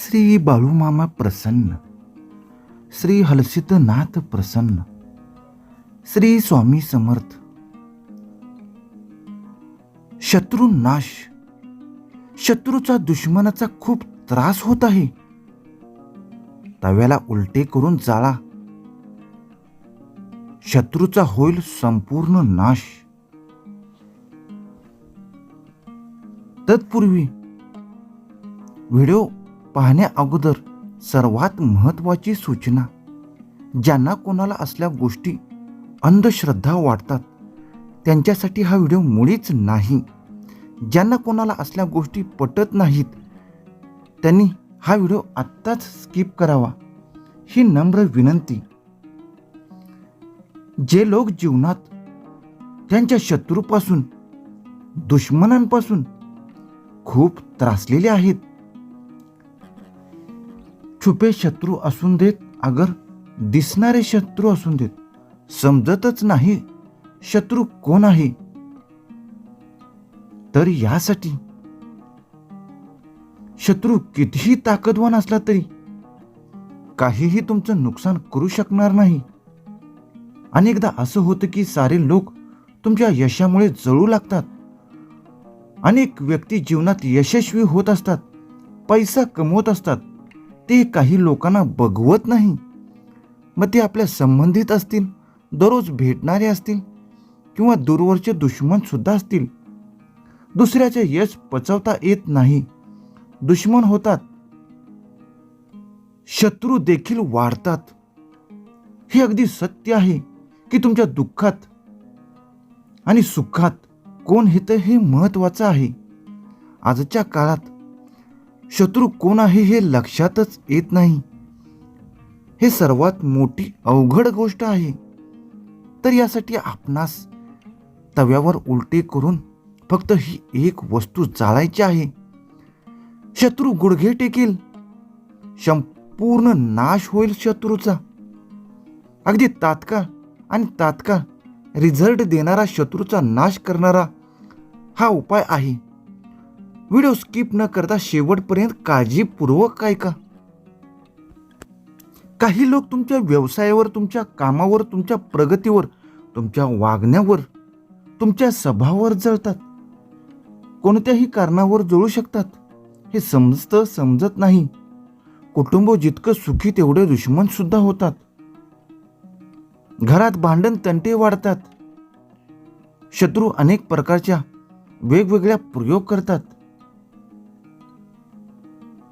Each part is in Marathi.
श्री बाळूमामा प्रसन्न श्री हलसितनाथ प्रसन्न श्री स्वामी समर्थ. शत्रू नाश शत्रूचा दुश्मनाचा खूप त्रास होत आहे. तव्याला उलटे करून जाळा. शत्रूचा होईल संपूर्ण नाश. तत्पूर्वी व्हिडिओ पाहण्या अगोदर सर्वात महत्त्वाची सूचना ज्यांना कोणाला असल्या गोष्टी अंधश्रद्धा वाटतात त्यांच्यासाठी हा व्हिडिओ मुळीच नाही. ज्यांना कोणाला असल्या गोष्टी पटत नाहीत त्यांनी हा व्हिडिओ आत्ताच स्किप करावा ही नम्र विनंती. जे लोक जीवनात त्यांच्या शत्रूपासून दुश्मनांपासून खूप त्रासलेले आहेत छुपे शत्रू असून देत अगर दिसणारे शत्रू असून देत समजतच नाही शत्रू कोण आहे? तर यासाठी शत्रू कितीही ताकदवान असला तरी काहीही तुमचं नुकसान करू शकणार नाही. अनेकदा असं होतं की सारे लोक तुमच्या यशामुळे जळू लागतात. अनेक व्यक्ती जीवनात यशस्वी होत असतात पैसा कमवत असतात ते काही लोकांना बघवत नाही. मग ते आपल्या संबंधित असतील दररोज भेटणारे असतील किंवा दूरवरचे दुश्मन सुद्धा असतील. दुसऱ्याचे यश पचवता येत नाही. दुश्मन होतात. शत्रू देखील वाढतात. हे अगदी सत्य आहे की तुमच्या दुःखात आणि सुखात कोण येतं हे महत्वाचं आहे. आजच्या काळात शत्रू कोण आहे हे लक्षातच येत नाही. हे सर्वात मोठी अवघड गोष्ट आहे. तर यासाठी आपणास तव्यावर उलटे करून फक्त ही एक वस्तू जाळायची आहे. शत्रू गुडघे टेकेल. संपूर्ण नाश होईल शत्रूचा. अगदी तात्काळ आणि तात्काळ रिझल्ट देणारा शत्रूचा नाश करणारा हा उपाय आहे. व्हिडिओ स्किप न करता शेवटपर्यंत काळजीपूर्वक ऐका. काही लोक तुमच्या व्यवसायावर तुमच्या कामावर तुमच्या प्रगतीवर तुमच्या वागण्यावर तुमच्या स्वभावावर जळतात. कोणत्याही कारणावर जळू शकतात. हे समजतं समजत नाही. कुटुंब जितकं सुखी तेवढे दुश्मन सुद्धा होतात. घरात भांडण तंटे वाढतात. शत्रू अनेक प्रकारच्या वेगवेगळ्या प्रयोग करतात.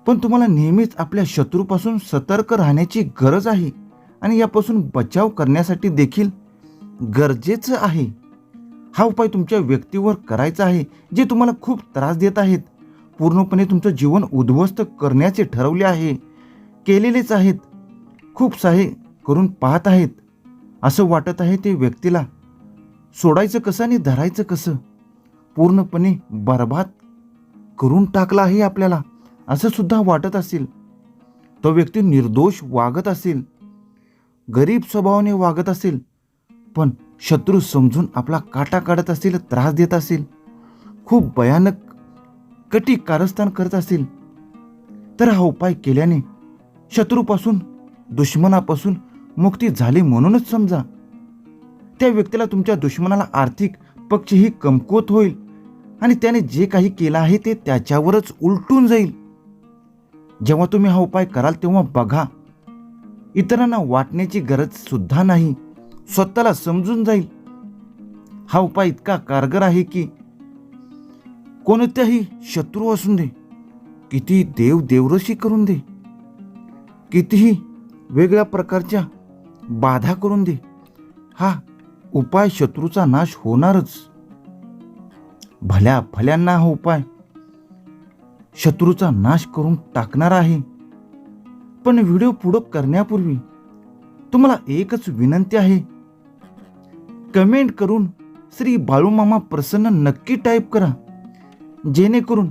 पण तुम्हाला नेहमीच आपल्या शत्रूपासून सतर्क राहण्याची गरज आहे आणि यापासून बचाव करण्यासाठी देखील गरजेचं आहे. हा उपाय तुमच्या व्यक्तीवर करायचा आहे जे तुम्हाला खूप त्रास देत आहेत. पूर्णपणे तुमचं जीवन उद्ध्वस्त करण्याचे ठरवले आहे. केलेलेच आहेत. खूप साहे करून पाहत आहेत. असं वाटत आहे ते व्यक्तीला. सोडायचं कसं आणि धरायचं कसं? पूर्णपणे बर्बाद करून टाकलं आहे आपल्याला. असं सुद्धा वाटत असेल. तो व्यक्ती निर्दोष वागत असेल. गरीब स्वभावाने वागत असेल. पण शत्रू समजून आपला काटा काढत असेल त्रास देत असेल. खूप भयानक कटी कारस्थान करत असेल. तर हा उपाय केल्याने शत्रूपासून दुश्मनापासून मुक्ती झाली म्हणूनच समजा. त्या व्यक्तीला तुमच्या दुश्मनाला आर्थिक पक्षही कमकुवत होईल आणि त्याने जे काही केलं आहे ते त्याच्यावरच उलटून जाईल. जेव्हा तुम्ही हा उपाय कराल तेव्हा बघा. इतरांना वाटण्याची गरज सुद्धा नाही. स्वतःला समजून जाईल. हा उपाय इतका कारगर आहे की कोणत्याही शत्रू असून दे कितीही देव देवरशी करून दे कितीही वेगळ्या प्रकारच्या बाधा करून दे हा उपाय शत्रूचा नाश होणारच. भल्या भल्यांना हा उपाय शत्रूचा नाश करून टाकणार आहे. पण व्हिडिओ पुढं करण्यापूर्वी तुम्हाला एकच विनंती आहे. कमेंट करून श्री बाळूमामा प्रसन्न नक्की टाईप करा. जेणेकरून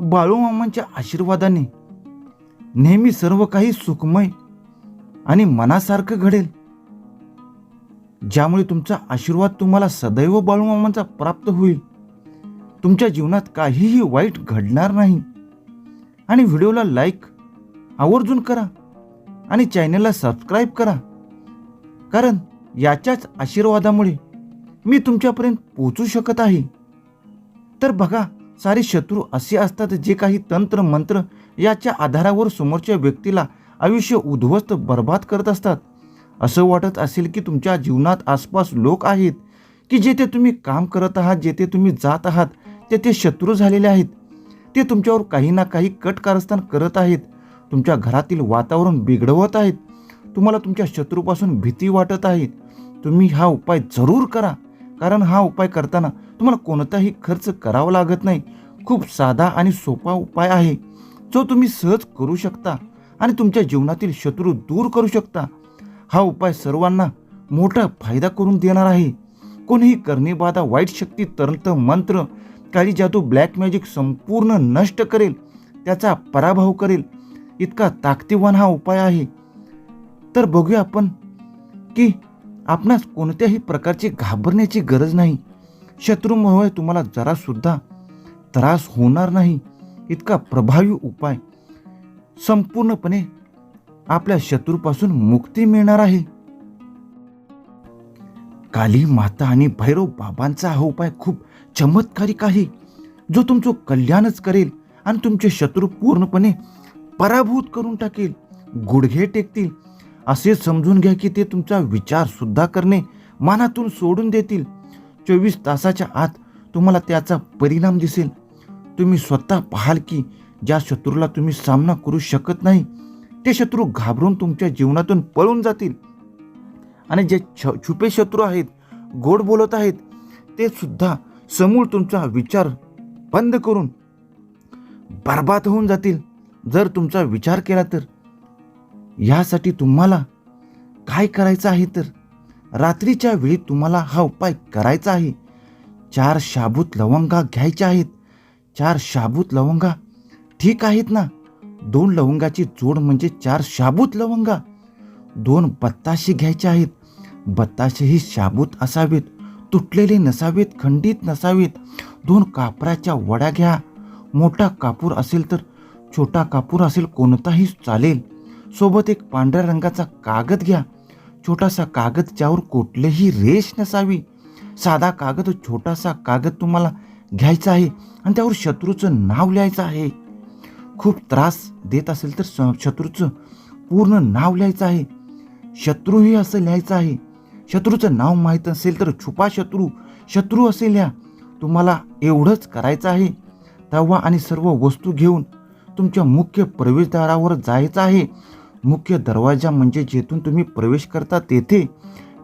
बाळूमामांच्या आशीर्वादाने नेहमी सर्व काही सुखमय आणि मनासारखं घडेल. ज्यामुळे तुमचा आशीर्वाद तुम्हाला सदैव बाळूमामांचा प्राप्त होईल. तुमच्या जीवनात काहीही वाईट घडणार नाही. आणि व्हिडिओला लाईक आवर्जून करा आणि चॅनलला सबस्क्राईब करा. कारण याच्याच आशीर्वादामुळे मी तुमच्यापर्यंत पोचू शकत आहे. तर बघा सारे शत्रू असे असतात जे काही तंत्र मंत्र याच्या आधारावर समोरच्या व्यक्तीला आयुष्य उद्ध्वस्त बर्बाद करत असतात. असं वाटत असेल की तुमच्या जीवनात आसपास लोक आहेत की जेथे तुम्ही काम करत आहात जेथे तुम्ही जात आहात ते ते शत्रू झालेले आहेत. ते तुमच्यावर काही ना काही कट कारस्थान करत आहेत. तुमच्या घरातील वातावरण बिघडवत आहेत. तुम्हाला तुमच्या शत्रूपासून भीती वाटत आहे. तुम्ही हा उपाय जरूर करा. कारण हा उपाय करताना तुम्हाला कोणताही खर्च करावा लागत नाही. खूप साधा आणि सोपा उपाय आहे. जो तुम्ही सहज करू शकता आणि तुमच्या जीवनातील शत्रू दूर करू शकता. हा उपाय सर्वांना मोठा फायदा करून देणार आहे. कोणीही करणेबाधा वाईट शक्ती तंत्र मंत्र काळी जादू ब्लॅक मॅजिक संपूर्ण नष्ट करेल त्याचा पराभव करेल. इतका ताकदीवान हा उपाय आहे. तर बघूया आपण की आपणास कोणत्याही प्रकारची घाबरण्याची गरज नाही. शत्रूमुळे तुम्हाला जरासुद्धा त्रास होणार नाही. इतका प्रभावी उपाय संपूर्णपणे आपल्या शत्रूपासून मुक्ती मिळणार आहे. काली माता आणि भैरव बाबांचा हा उपाय खूप चमत्कारिक आहे. जो तुमचं कल्याणच करेल आणि तुमचे शत्रू पूर्णपणे पराभूत करून टाकेल गुडघे टेकतील. असे समजून घ्या की ते तुमचा विचार सुद्धा करणे मनातून सोडून देतील. चोवीस तासाच्या आत तुम्हाला त्याचा परिणाम दिसेल. तुम्ही स्वतः पाहाल की ज्या शत्रूला तुम्ही सामना करू शकत नाही ते शत्रू घाबरून तुमच्या जीवनातून पळून जातील. आणि जे छ छुपे शत्रू आहेत गोड बोलत आहेत ते सुद्धा समूळ तुमचा विचार बंद करून बर्बाद होऊन जातील. जर तुमचा विचार केला तर. यासाठी तुम्हाला काय करायचं आहे तर? रात्रीच्या वेळी तुम्हाला हा उपाय करायचा आहे. चार शाबूत लवंगा घ्यायच्या आहेत. चार शाबूत लवंगा ठीक आहेत ना? दोन लवंगाची जोड म्हणजे चार शाबूत लवंगा. दोन बत्ताशे घ्यायचे आहेत. बत्ताशे ही शाबूत असावेत. तुटलेले नसावेत खंडित नसावेत. दोन कापराच्या वड्या घ्या. मोठा कापूर असेल तर छोटा कापूर असेल कोणताही चालेल. सोबत एक पांढऱ्या रंगाचा कागद घ्या. छोटासा कागद ज्यावर कुठलेही रेष नसावी. साधा कागद छोटासा कागद तुम्हाला घ्यायचा आहे आणि त्यावर शत्रूचं नाव लिहायचं आहे. खूप त्रास देत असेल तर स- शत्रूचं पूर्ण नाव लिहायचं आहे. शत्रूही असं लिहायचं आहे. शत्रूचं नाव माहीत असेल तर छुपा शत्रू शत्रू असेल ह्या तुम्हाला एवढंच करायचं आहे. तवा आणि सर्व वस्तू घेऊन तुमच्या मुख्य प्रवेशद्वारावर जायचं आहे. मुख्य दरवाजा म्हणजे जेथून तुम्ही प्रवेश करता तेथे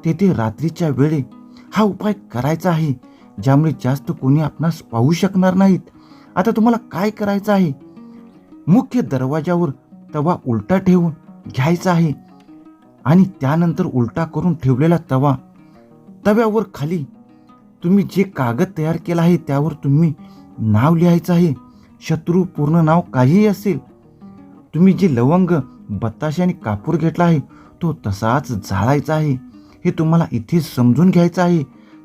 तेथे रात्रीच्या वेळी हा उपाय करायचा आहे ज्यामुळे जास्त कोणी आपणास पाहू शकणार नाहीत. आता तुम्हाला काय करायचं आहे? मुख्य दरवाजावर तवा उलटा ठेवून घ्यायचा आहे. आणि त्यानंतर उलटा करून ठेवलेला तवा. तव्यावर खाली तुम्ही जे कागद तयार केला आहे त्यावर तुम्ही नाव लिहायचं आहे. शत्रू पूर्ण नाव काहीही असेल. तुम्ही जे लवंग बत्ताशे आणि कापूर घेतला आहे तो तसाच जाळायचा आहे. हे तुम्हाला इथे समजून घ्यायचं आहे.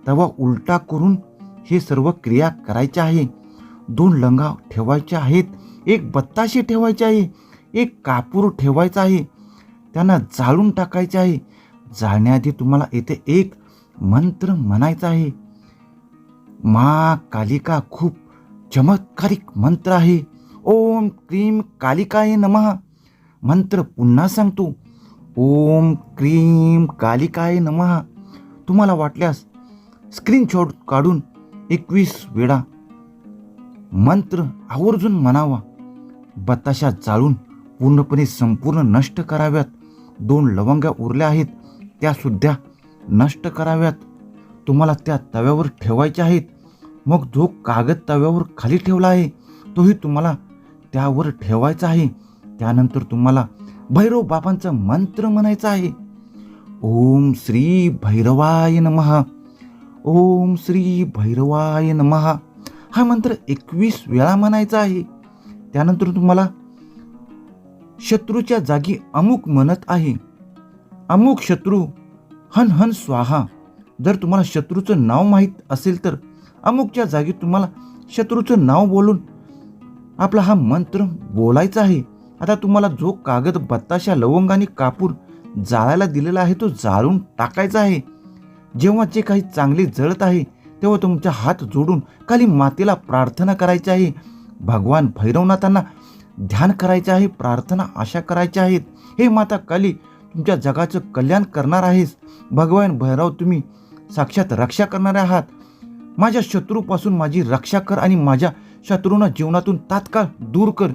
तवा उलटा करून हे सर्व क्रिया करायच्या आहे. दोन लंगा ठेवायच्या आहेत. एक बत्ताशे ठेवायचे आहे. एक कापूर ठेवायचा आहे. त्यांना जाळून टाकायचे आहे. जाळण्याआधी तुम्हाला येथे एक मंत्र म्हणायचा आहे. मा कालिका खूप चमत्कारिक मंत्र आहे. ओम क्रीम कालिकाय नमः. मंत्र पुन्हा सांगतो. ओम क्रीम कालिकाय नमः. तुम्हाला वाटल्यास स्क्रीनशॉट काढून एकवीस वेळा मंत्र आवर्जून म्हणावा. बताशा जाळून पूर्णपणे संपूर्ण नष्ट कराव्यात. दोन लवंगा उरल्या आहेत त्या सुद्धा नष्ट कराव्यात. तुम्हाला त्या तव्यावर ठेवायच्या आहेत. मग जो कागद तव्यावर खाली ठेवला आहे तोही तुम्हाला त्यावर ठेवायचा आहे. त्यानंतर तुम्हाला भैरव बाबांचा मंत्र म्हणायचा आहे. ओम श्री भैरवाय नमहा ओम श्री भैरवाय नमहा हा मंत्र एकवीस वेळा म्हणायचा आहे. त्यानंतर तुम्हाला शत्रूच्या जागी अमुक म्हणत आहे. अमुक शत्रू हन हन स्वाहा. जर तुम्हाला शत्रूचं नाव माहीत असेल तर अमुकच्या जागी तुम्हाला शत्रूचं नाव बोलून आपला हा मंत्र बोलायचा आहे. आता तुम्हाला जो कागद बत्ताशा लवंग आणि कापूर जाळायला दिलेला आहे तो जाळून टाकायचा आहे. जेव्हा जे काही चांगले जळत आहे तेव्हा तुमचा हात जोडून खाली मातेला प्रार्थना करायची आहे. भगवान भैरवनाथांना ध्यान करायचे आहे प्रार्थना आशा करायच्या आहेत. हे माता काली तुमच्या जगाचं कल्याण करणार आहेस. भगवान भैरव तुम्ही साक्षात रक्षा करणारे आहात. माझ्या शत्रूपासून माझी रक्षा कर आणि माझ्या शत्रूंना जीवनातून तात्काळ दूर कर.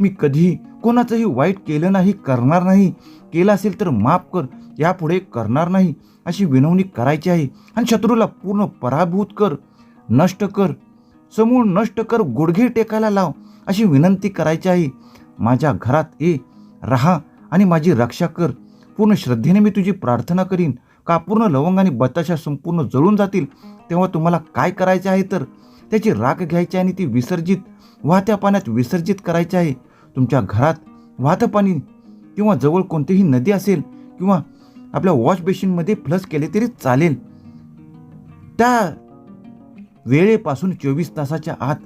मी कधीही कोणाचंही वाईट केलं नाही करणार नाही. केलं असेल तर माफ कर यापुढे करणार नाही. अशी विनवणी करायची आहे. आणि शत्रूला पूर्ण पराभूत कर नष्ट कर. समूळ नष्ट कर गुडघे टेकायला लाव. अशी विनंती करायची आहे. माझ्या घरात ये राहा आणि माझी रक्षा कर. पूर्ण श्रद्धेने मी तुझी प्रार्थना करीन. का पूर्ण लवंग आणि बताशा संपूर्ण जळून जातील? तेव्हा तुम्हाला काय करायचे आहे तर? त्याची राख घ्यायची आणि ती विसर्जित वाहत्या पाण्यात विसर्जित करायची आहे. तुमच्या घरात वाहतं पाणी किंवा जवळ कोणतीही नदी असेल किंवा आपल्या वॉश बेसिनमध्ये फ्लश केले तरी चालेल. त्या वेळेपासून चोवीस तासाच्या आत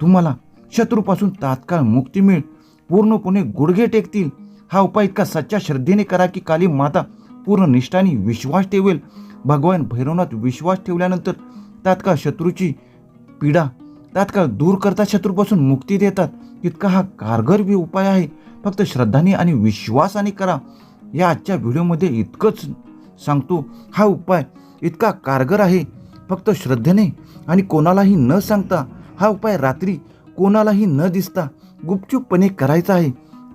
तुम्हाला शत्रूपासून तात्काळ मुक्ती मिळेल. पूर्णपणे गुडघे टेकतील. हा उपाय इतका सच्च्या श्रद्धेने करा की काली माता पूर्ण निष्ठाने विश्वास ठेवेल. भगवान भैरवनाथ विश्वास ठेवल्यानंतर तात्काळ शत्रूची पीडा तात्काळ दूर करता शत्रूपासून मुक्ती देतात. इतका हा कारगर उपाय आहे. फक्त श्रद्धाने आणि विश्वासाने करा. या आजच्या व्हिडिओमध्ये इतकंच सांगतो हा उपाय इतका कारगर आहे. फक्त श्रद्धेने आणि कोणालाही न सांगता हा उपाय रात्री कोणालाही न दिसता गुपचूपपणे करायचा आहे.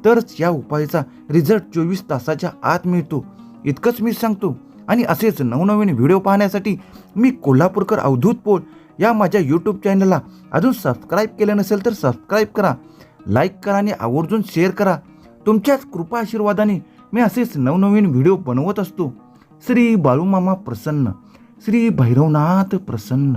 तरच या उपायाचा रिझल्ट चोवीस तासाच्या आत मिळतो. इतकंच मी सांगतो. आणि असेच नवनवीन व्हिडिओ पाहण्यासाठी मी कोल्हापूरकर अवधूत पोळ या माझ्या यूट्यूब चॅनलला अजून सबस्क्राईब केलं नसेल तर सबस्क्राईब करा. लाईक करा आणि आवर्जून शेअर करा. तुमच्याच कृपा आशीर्वादाने मी असेच नवनवीन व्हिडिओ बनवत असतो. श्री बाळूमामा प्रसन्न. श्री भैरवनाथ प्रसन्न.